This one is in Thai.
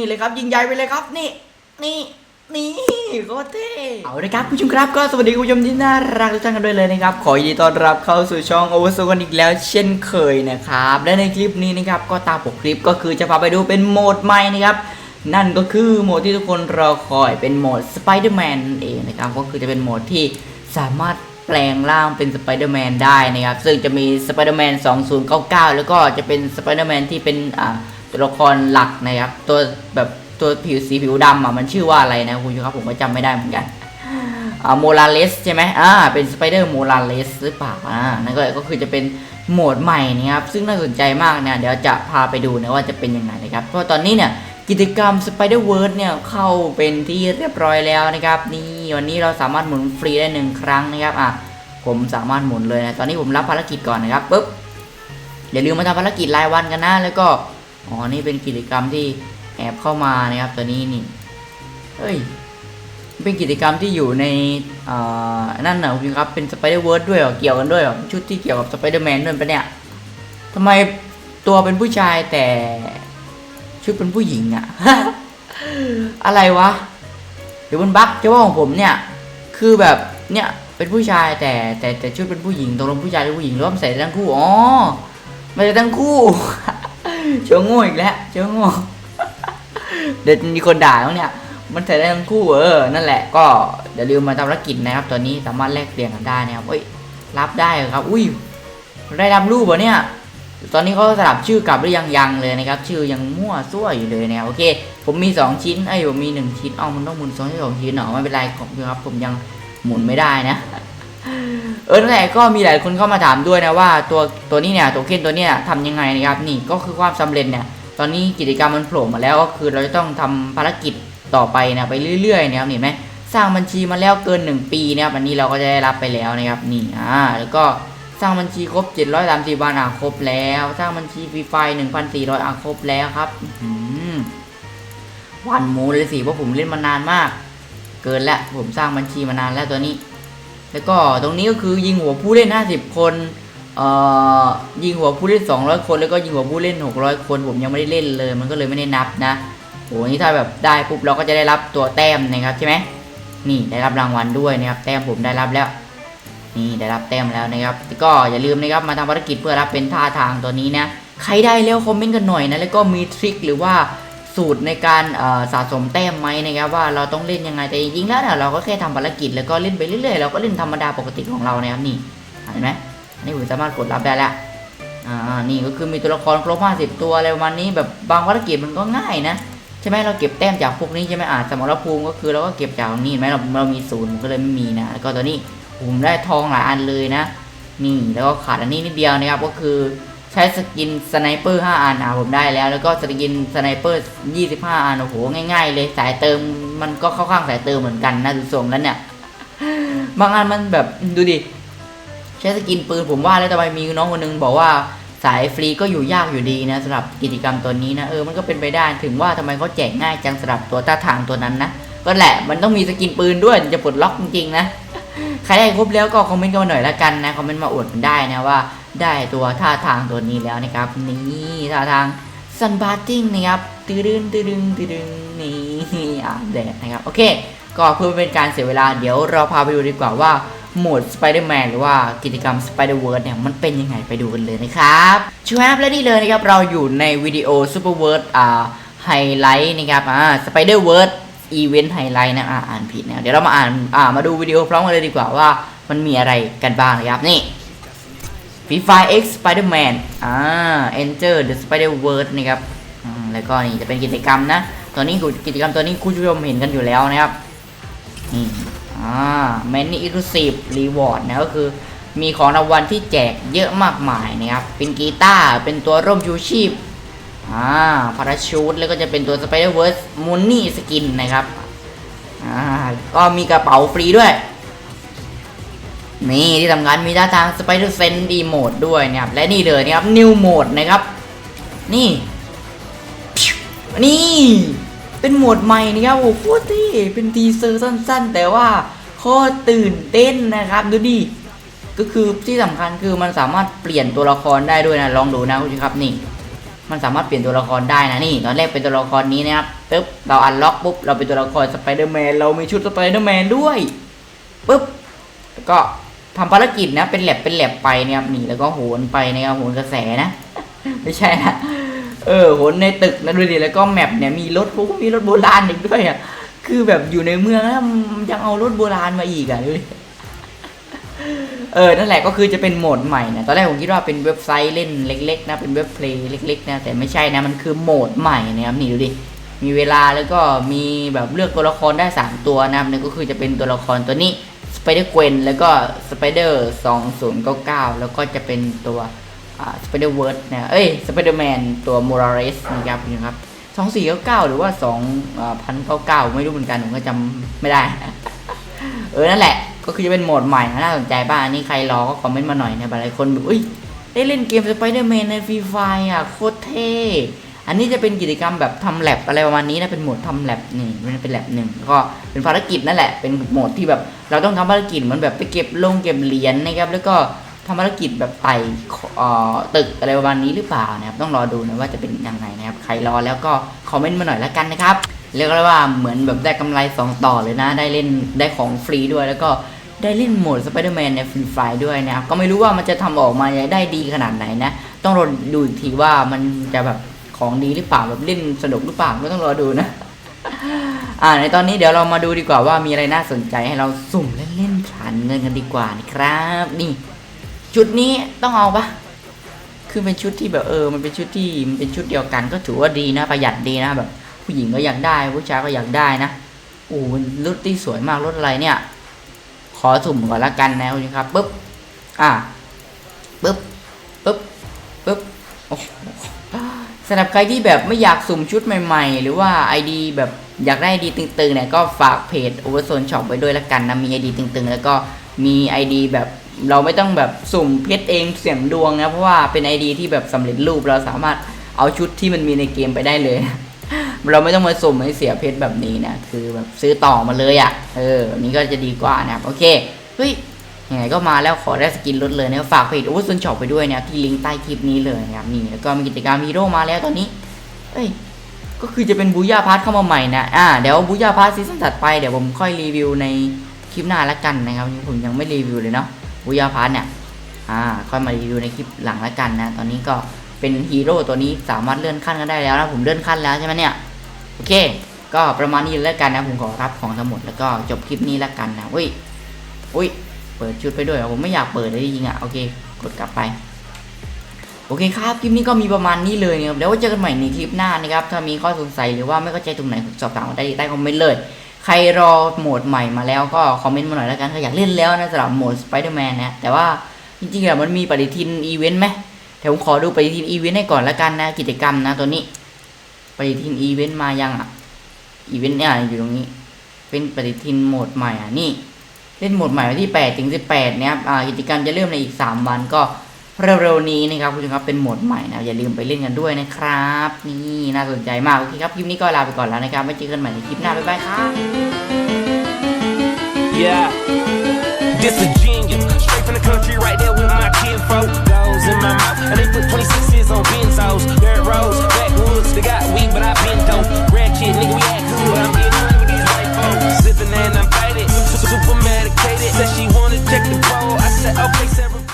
นี่เลยครับยิงใหญ่ไปเลยครับนี่นี่นี่โคตรเท่เอาเลยครับผู้ชมครับก็สวัสดีคุณผู้ชมที่น่ารักทุกท่านกันด้วยเลยนะครับขอยินดีต้อนรับเข้าสู่ช่องโอเวอร์โซกันอีกแล้วเช่นเคยนะครับและในคลิปนี้นะครับก็ตามปกคลิปก็คือจะพาไปดูเป็นโหมดใหม่นะครับนั่นก็คือโหมดที่ทุกคนรอคอยเป็นโหมดสไปเดอร์แมนเองนะครับก็คือจะเป็นโหมดที่สามารถแปลงร่างเป็นสไปเดอร์แมนได้นะครับซึ่งจะมีสไปเดอร์แมน2099 แล้วก็จะเป็นสไปเดอร์แมนที่เป็นอ่า ตัวละครหลักนะครับ ตัวแบบตัวผิวสีผิวดำอะมันชื่อว่าอะไรนะคุณผู้ชมครับผมก็จำไม่ได้เหมือนกันอ่าโมลาเลสใช่ไหมอ่าเป็นสไปเดอร์โมลาเลสหรือเปล่าอ่านั่นก็ก็คือจะเป็นโหมดใหม่นะครับ ซึ่งน่าสนใจมากเนี่ยเดี๋ยวจะพาไปดูนะว่าจะเป็นยังไงนะครับ เพราะตอนนี้เนี่ยกิจกรรม Spider w o r d เนี่ยเข้าเป็นที่เรียบร้อยแล้วนะครับ นี่วันนี้เราสามารถหมุนฟรีได้หนึ่งครั้งนะครับอะผมสามารถหมุนเลยนะตอนนี้ผมรับภารกิจก่อนนะครับปุ๊บอย่าลืมมาทำภารกิจรายวันกันนะแล้วก็ อ๋อ นี่เป็นกิจกรรมที่แอบเข้ามานะครับตัวนี้นี่เฮ้ย เป็นกิจกรรมที่อยู่ในอ่นั่นเหรอคุณครับ เป็นสไปเดอร์เวิร์ดด้วยเหรอ เกี่ยวกันด้วยเหรอ ชุดที่เกี่ยวกับสไปเดอร์แมนด้วยปะเนี่ยทำไมตัวเป็นผู้ชายแต่ชุดเป็นผู้หญิงอะอะไรวะ เดี๋ยวมันบั๊กจะว่าของผมเนี่ย คือแบบเนี่ยเป็นผู้ชายแต่แต่แต่ชุดเป็นผู้หญิงตกลงผู้ชายหรือผู้หญิงรือว่ามันใส่ด้ทั้งคู่ อ๋อไม่ใส่ทั้งคู่ เชียวโง่อีกแล้วเชียวโง่เดี๋ยวมีคนด่าแล้วเนี่ย มันใส่ได้ทั้งคู่เออ นั่นแหละก็อย่าลืมมาทำธุรกิจนะครับตัวนี้สามารถแลกเปลี่ยนกันได้นะครับเอ้ยรับได้ครับ อุ้ยได้รับรูปเหรอเนี่ย ตอนนี้เขาสลับชื่อกลับหรือยังยังเลยนะครับ ชื่อยังมั่วซั่วอยู่เลยนะครับโอเค ผมมี 2 ชิ้นไอ้ผมมี 1 ชิ้นเอ้ามันต้องหมุนสองที่สองชิ้นเหรอไม่เป็นไรผมครับผมยังหมุนไม่ได้นะ เออนั่นแหละก็มีหลายคนเข้ามาถามด้วยนะว่าตัวตัวนี้เนี่ยตัวเคนตัวเนี้ยทำยังไงนะครับนี่ก็คือความสำเร็จเนี่ยตอนนี้กิจกรรมมันโผล่มาแล้วก็คือเราจะต้องทำภารกิจต่อไปนะไปเรื่อยๆนะครับเห็นไหมสร้างบัญชีมาแล้วเกิน 1 ปีนะครับอันนี้เราก็จะได้รับไปแล้วนะครับนี่อ่าแล้วก็สร้างบัญชีครบ 730วันอะครบแล้ว สร้างบัญชีฟรีไฟ1,400อะครบแล้วครับอื้อหือวันมูเลยสิเพราะผมเล่นมานานมาก เกินละผมสร้างบัญชีมานานแล้วตัวนี้ แล้วก็ตรงนี้ก็คือยิงหัวผู้เล่น 50 คนยิงหัวผู้เล่น 200 คน แล้วก็ยิงหัวผู้เล่น 600 คน ผมยังไม่ได้เล่นเลย มันก็เลยไม่ได้นับนะโหนี่ถ้าแบบได้ปุ๊บเราก็จะได้รับตัวแต้มนะครับใช่ไหมนี่ได้รับรางวัลด้วยนะครับแต้มผมได้รับแล้ว นี่ได้รับแต้มแล้วนะครับแล้วก็อย่าลืมนะครับมาทำภารกิจเพื่อรับเป็นท่าทางตัวนี้นะใครได้แล้วคอมเมนต์กันหน่อยนะแล้วก็มีทริคหรือว่า สูตรในการสะสมแต้มไหมนะครับว่าเราต้องเล่นยังไงแต่จริงๆแล้วเนี่ยเราก็แค่ทำภารกิจแล้วก็เล่นไปเรื่อยๆเราก็เล่นธรรมดาปกติของเรานะครับนี่เห็นไหมอันนี้ผมสามารถกดรับได้แล้วอ่านี่ก็คือมีตัวละครครบ50 ตัวอะไรประมาณนี้แบบบางภารกิจมันก็ง่ายนะใช่ไหมเราเก็บแต้มจากพวกนี้ใช่ไหมอ่าสมรภูมิก็คือเราก็เก็บจากนี้เห็นไหมเราเรามีศูนย์ก็เลยไม่มีนะแล้วก็ตัวนี้ผมได้ทองหลายอันเลยนะ นี่แล้วก็ขาดอันนี้นิดเดียวนะครับก็คือ ใช้สกินสไนเปอร์5อันอะผมได้แล้ว แล้วก็สกินสไนเปอร์25อันโอ้โหง่าย ๆ เลยสายเติมมันก็เข้าข้างสายเติมเหมือนกันนะดูทรงแล้วเนี่ยบางอันมันแบบดูดิใช้สกินปืนผมว่าแล้วทำไมมีน้องคนนึงบอกว่าสายฟรีก็อยู่ยากอยู่ดีนะสำหรับกิจกรรมตัวนี้นะเออมันก็เป็นไปได้ถึงว่าทำไมเขาแจกง่ายจังสำหรับตัวท่าทางตัวนั้นนะก็แหละมันต้องมีสกินปืนด้วยจะปลดล็อกจริงๆนะ ใครได้ครบแล้วก็คอมเมนต์กันมาหน่อยละกันนะคอมเมนต์มาอวดกันได้นะว่า ได้ตัวท่าทางตัวนี้แล้วนะครับนี่ท่าทางซันบาร์ติ้งนะครับตืดึงตืดึงตืดึงนี่อาแดดนะครับโอเค ก็เพื่อเป็นการเสียเวลาเดี๋ยวเราพาไปดูดีกว่าว่าโหมด Spider-Man หรือว่ากิจกรรม Spider-Verse เนี่ย มันเป็นยังไงไปดูกันเลยนะครับชวบและนี่เลยนะครับ เราอยู่ในวิดีโอ Superverse อ่าไฮไลท์นะครับอ่า Spider-Verse อีเว อีเวนต์ไฮไลท์นะอ่าอ่านผิดนะเดี๋ยวเรามาอ่านอ่ามาดูวิดีโอพร้อมกันเลยดีกว่าว่ามันมีอะไรกันบ้างนะครับนี่ Free Fire X Spider-Man อ่า Enter the Spider-Verse นะครับแล้วก็นี่จะเป็นกิจกรรมนะ ตอนนี้กิจกรรมตัวนี้คุณผู้ชมเห็นกันอยู่แล้วนะครับนี่อ่า Many Exclusive Reward นะก็คือมีของรางวัลที่แจกเยอะมากมายนะครับ เป็นกีตาร์ เป็นตัวร่มชูชีพ อ่าพาราชูตแล้วก็จะเป็นตัว Spider-Verse m o n y Skin นนะครับ อ่า ก็มีกระเป๋าฟรีด้วย นี่ที่สำคัญมีท่าทาง Spider Sense D Mode ด้วยนะครับ และนี่เลยนะครับ New Mode นะครับ นี่ นี่ เป็นโหมดใหม่นะครับโอ้โหโคตรเท่เป็นทีเซอร์สั้น ๆ แต่ว่าโคตรตื่นเต้นนะครับ ดูดิก็คือที่สำคัญคือมันสามารถเปลี่ยนตัวละครได้ด้วยนะ ลองดูนะคุณครับนี่ มันสามารถเปลี่ยนตัวละครได้นะนี่ ตอนแรกเป็นตัวละครนี้นะครับปึ๊บเราอันล็อกปุ๊บเราเป็นตัวละครสไปเดอร์แมนเรามีชุดสไปเดอร์แมนด้วยปุ๊บแล้วก็ทำภารกิจนะเป็นแลบเป็นแลบไปนี่ยครับนี่แล้วก็โหนไปนะครับโหนกระแสนะ ไม่ใช่นะเออโหนในตึกนะดูดิแล้วก็แมปเนี่ยมีรถปุ๊บมีรถโบราณอีกด้วยอะคือแบบอยู่ในเมืองแล้วมันยังเอารถโบราณมาอีกอะดูดิ เออ นั่นแหละก็คือจะเป็นโหมดใหม่นะ ตอนแรกผมคิดว่าเป็นเว็บไซต์เล่นเล็ก ๆ นะ เป็นเว็บเพลย์เล็ก ๆ นะ แต่ไม่ใช่นะ มันคือโหมดใหม่นะครับ นี่ดูดิ มีเวลาแล้วก็มีแบบเลือกตัวละครได้ 3 ตัวนะครับนั่นก็คือจะเป็นตัวละครตัวนี้ Spider Gwen แล้วก็ Spider 2099 แล้วก็จะเป็นตัวอ่า Spider w o r d นะ เอ้ย Spider Man ตัว Morales นะครับนะครับ2499 หรือว่า2,099 ไม่รู้เหมือนกัน ผมก็จำไม่ได้ เออ นั่นแหละ ก็คือจะเป็นโหมดใหม่นะน่าสนใจบ้างอันนี่ใครรอก็คอมเมนต์มาหน่อยนะหลายคนอุ้ยได้เล่นเกมสไปเดอร์แมนในฟรีไฟอะโคตรเท่อันนี้จะเป็นกิจกรรมแบบทำแลบอะไรประมาณนี้นะเป็นโหมดทำแลบนี่มันเป็นแลบหนึ่งก็เป็นภารกิจนั่นแหละเป็นโหมดที่แบบ เราต้องทำภารกิจเหมือนแบบไปเก็บลงเก็บเหรียญนะครับแล้วก็ทำภารกิจแบบไต่เอ่อตึกอะไรประมาณนี้หรือเปล่านะครับต้องรอดูนะว่าจะเป็นยังไงนะครับใครรอแล้วก็คอมเมนต์มาหน่อยละกันนะครับเรียกได้ว่าเหมือนแบบได้กำไรสองต่อเลยนะได้เล่นได้ของฟรีด้วยแล้วก็ ได้เล่นโหมดสไปเดอร์แมนในฟรีไฟด้วยนะครับ ก็ไม่รู้ว่ามันจะทำออกมาได้ดีขนาดไหนนะ ต้องรอดูอีกทีว่ามันจะแบบของดีหรือเปล่าแบบเล่นสนุกหรือเปล่าก็ต้องรอดูนะ อ่าในตอนนี้เดี๋ยวเรามาดูดีกว่าว่ามีอะไรน่าสนใจให้เราสุ่มเล่นๆผ่านเงินกันดีกว่านะครับ นี่ ชุดนี้ต้องเอาปะคือเป็นชุดที่แบบเออ มันเป็นชุดที่มันเป็นชุดเดียวกันก็ถือว่าดีนะประหยัดดีนะแบบ ผู้หญิงก็อยากได้ผู้ชายก็อยากได้นะโอ้รถที่สวยมากรถอะไรเนี่ย ขอสุ่มก่อนละกันนะคุณครับปุ๊บอ่าปุ๊บปุ๊บปุ๊บสำหรับใครที่แบบไม่อยากสุ่มชุดใหม่ๆ หรือว่า ID แบบอยากได้ ID ตึงๆเนี่ยก็ฝากเพจ Overzone Shop ไว้ด้วยละกันนะมี ID ตึงๆ แล้วก็มี ID แบบเราไม่ต้องแบบสุ่มเพชรเองเสี่ยงดวงนะเพราะว่าเป็น ID ที่แบบสำเร็จรูปเราสามารถเอาชุดที่มันมีในเกมไปได้เลย เราไม่ต้องมาสุ่มให้เสียเพชรแบบนี้นะคือแบบซื้อต่อมาเลยอะ่ะเออแบบนี้ก็จะดีกว่านะครับโอเคเฮ้ยยังไงก็มาแล้วขอได้สกินลดเลยนะฝากเพจโอเวอร์ซนช็อปไปด้วยนะที่ลิงก์ใต้คลิปนี้เลยนะครับนี่แล้วก็มีกิจกรรมฮีโร่มาแล้วตอนนี้เอ้ยก็คือจะเป็นบูย่าพาร์ทเข้ามาใหม่นะอ่าเดี๋ยวบูย่าพาร์ทซีซั่นถัดไปเดี๋ยวผมค่อยรีวิวในคลิปหน้าละกันนะครับนี่ผมยังไม่รีวิวเลยเนาะบูย่าพาร์ทเนี่ยอ่าค่อยมารีวิวในคลิปหลังละกันนะ ตอนนี้ก็เป็นฮีโร่ตัวนี้สามารถเลื่อนขั้นกันได้แล้วนะผมเลื่อนขั้นแล้วใช่ไหมเนี่ย โอเค ก็ประมาณนี้แล้วกันนะผมขอรับของทั้งหมดแล้วก็จบคลิปนี้แล้วกันนะอุ้ยอุ้ยเปิดชุดไปด้วยผมไม่อยากเปิดเลยจริงอะโอเค กดกลับไป โอเคครับคลิปนี้ก็มีประมาณนี้เลยนะครับเดี๋ยวไว้เจอกันใหม่ในคลิปหน้านะครับถ้ามีข้อสงสัยหรือว่าไม่เข้าใจตรงไหนสอบถามได้ใต้คอมเมนต์เลยใครรอโหมดใหม่มาแล้วก็คอมเมนต์มาหน่อยแล้วกันถ้าอยากเล่นแล้วนะสำหรับโหมด Spider-Man นะแต่ว่าจริงๆอะมันมีปฏิทินอีเวนต์ไหมเดี๋ยวผมขอดูปฏิทินอีเวนต์ให้ก่อนแล้วกันนะกิจกรรมนะตัวนี้ ปฏิทินอีเวนต์มายังอะอีเวนต์เนี่ยอยู่ตรงนี้ เป็นปฏิทินโหมดใหม่อะนี่เล่นโหมดใหม่วันที่8ถึง18เนี่ยครับอ่ากิจกรรมจะเริ่มในอีก 3 วันก็เร็วๆนี้นะครับคุณผู้ชมครับเป็นโหมดใหม่นะอย่าลืมไปเล่นกันด้วยนะครับ นี่น่าสนใจมากโอเคครับคลิปนี้ก็ลาไปก่อนแล้วนะครับไว้เจอกันใหม่ในคลิปหน้าบ๊ายบายครับ Yeah. This a genius. Straight from the country, right there with my kinfolk. Goes in my mouth. And they put 26s on benzos. Dirt roads, backwoods. They got weed, but I been dope. Kid, nigga, we act good. I'm getting money with these white folks. Sipping and I'm faded. Super medicated. Said she wanna check the bowl. I said, okay, several.